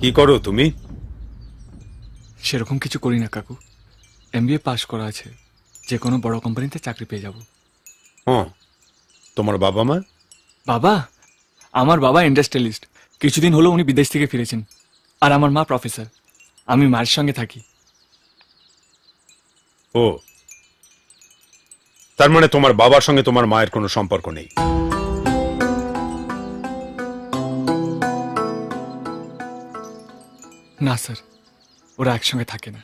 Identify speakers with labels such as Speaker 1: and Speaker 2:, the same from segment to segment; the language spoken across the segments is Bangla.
Speaker 1: কি করো তুমি?
Speaker 2: সেরকম কিছু করি না কাকু। এমবিএ পাশ করা আছে। যে কোনো বড় কোম্পানিতে চাকরি পেয়ে যাব।
Speaker 1: হ্যাঁ তোমার বাবা মা?
Speaker 2: বাবা? আমার বাবা ইন্ডাস্ট্রিয়ালিস্ট। কিছুদিন হলো উনি বিদেশ থেকে ফিরেছেন। আর আমার মা প্রফেসর। আমি মায়ের সঙ্গে থাকি।
Speaker 1: ও তার মানে তোমার বাবার সঙ্গে তোমার মায়ের কোনো সম্পর্ক নেই?
Speaker 2: না স্যার। ওরা একসঙ্গে থাকে না।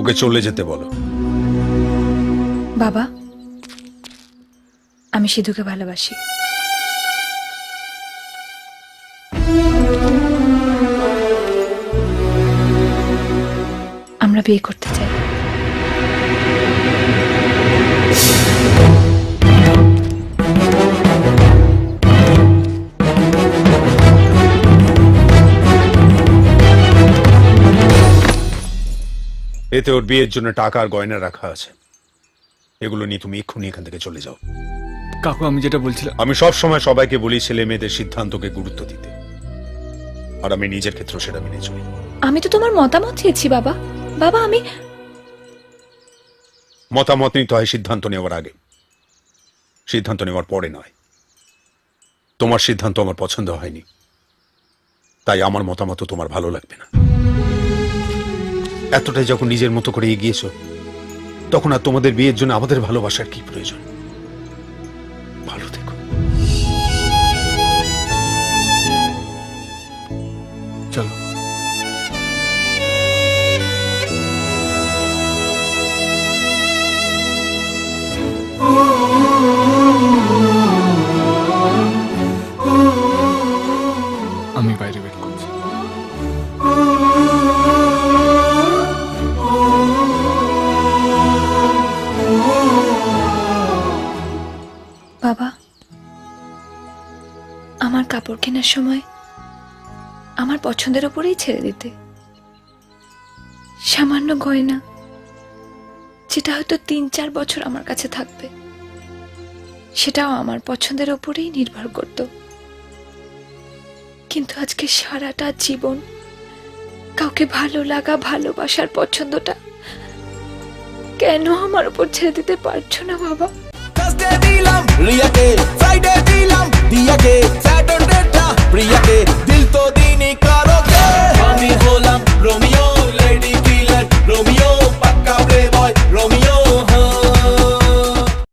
Speaker 1: ওকে চলে যেতে বলো।
Speaker 3: বাবা আমি সিধুকে ভালোবাসি। আমরা বিয়ে করতে
Speaker 1: এতে ওর বিয়ের জন্য টাকা আর গয়না রাখা আছে। এগুলো নিয়ে তুমি এক্ষুনি এখান থেকে চলে যাও।
Speaker 2: কাকু আমি যেটা বলছিলাম
Speaker 1: আমি সব সময় সবাইকে বলি ছেলে মেয়েদের সিদ্ধান্তকে গুরুত্ব দিতে। আর আমি নিজের ক্ষেত্রে সেটা মেনে চলি।
Speaker 3: আমি তো তোমার মতামত চেয়েছি বাবা। বাবা আমি
Speaker 1: মতামত নিতে হয় সিদ্ধান্ত নেওয়ার আগে। সিদ্ধান্ত নেওয়ার পরে নয়। তোমার সিদ্ধান্ত আমার পছন্দ হয়নি। তাই আমার মতামত তোমার ভালো লাগবে না। এতটাই যখন নিজের মতো করে এগিয়েছ, তখন আর তোমাদের বিয়ের জন্য আমাদের ভালোবাসার কি প্রয়োজন?
Speaker 3: বাবা, আমার কাপড় কেনার সময় আমার পছন্দের ওপরেই ছেড়ে দিতে। সামান্য গয়না, যেটা হয়তো তিন, চার বছর আমার কাছে থাকবে, সেটাও আমার পছন্দের ওপরেই নির্ভর করত। কিন্তু আজকে সারাটা জীবন কাউকে ভালো লাগা, ভালোবাসার পছন্দটা কেন আমার উপর ছেড়ে দিতে পারছ না বাবা?
Speaker 4: থার্সডে দিলাম রিয়াতে ফ্রাইডে